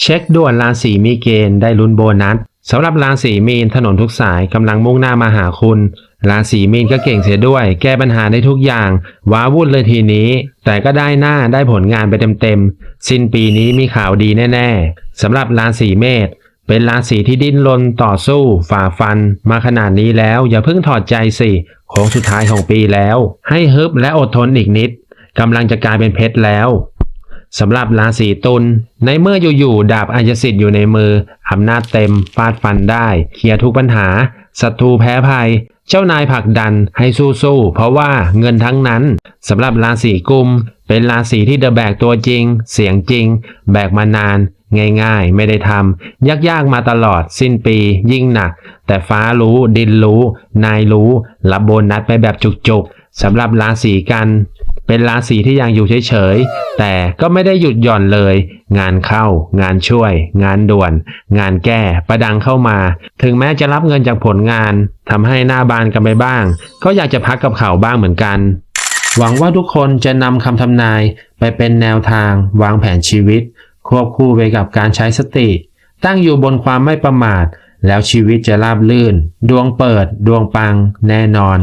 เช็คด่วนราศีมีเกณฑ์ได้ลุ้นโบนัสสำหรับราศีมีนถนนทุกสายกำลังมุ่งหน้ามาหาคุณ ราศีมีนก็เก่งเสียด้วย แก้ปัญหาได้ทุกอย่าง ว้าวุ่นเลยทีนี้ แต่ก็ได้หน้าได้ผลงานไปเต็มๆ สิ้นปีนี้มีข่าวดีแน่ๆสำหรับราศีเมษเป็นราศีที่ดิ้นรนต่อสู้ ฝ่าฟัน มาขนาดนี้แล้วอย่าเพิ่งถอดใจสิโค้งสุดท้ายของปีแล้ว ให้ฮึบและอดทนอีกนิดกำลังจะกลายเป็นเพชรแล้ว สำหรับราศีตุลในเมื่ออยู่ๆดาบอัยสิทธิ์อยู่ในมืออำนาจเต็มฟาดฟันได้เคลียร์ทุกปัญหาศัตรูแพ้ภัย เจ้านายผลักดันให้สู้ๆเพราะว่าเงินทั้งนั้นสำหรับราศีกุม เป็นราศีที่เดอะแบกตัวจริง เสียงจริง แบกมานาน ง่ายๆ ไม่ได้ทำยากๆมาตลอดสิ้นปียิ่งหนัก แต่ฟ้ารู้ดินรู้ นายรู้ รับโบนัสไปแบบจุกๆสำหรับราศีกัน เป็นราศีที่ยังอยู่เฉยๆ แต่ก็ไม่ได้หยุดหย่อนเลย งานเข้า งานช่วย งานด่วน งานแก้ ประดังเข้ามา ถึงแม้จะรับเงินจากผลงานทำให้หน้าบานกันไปบ้าง ก็อยากจะพักกับเขาบ้างเหมือนกัน หวังว่าทุกคนจะนำคำทำนายไปเป็นแนวทาง วางแผนชีวิต ควบคู่ไปกับการใช้สติ ตั้งอยู่บนความไม่ประมาท แล้วชีวิตจะราบลื่น ดวงเปิด ดวงปัง แน่นอน